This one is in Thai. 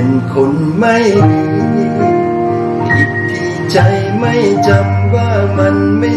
เป็นคนไม่ดีผิดที่ใจไม่จำว่ามันไม่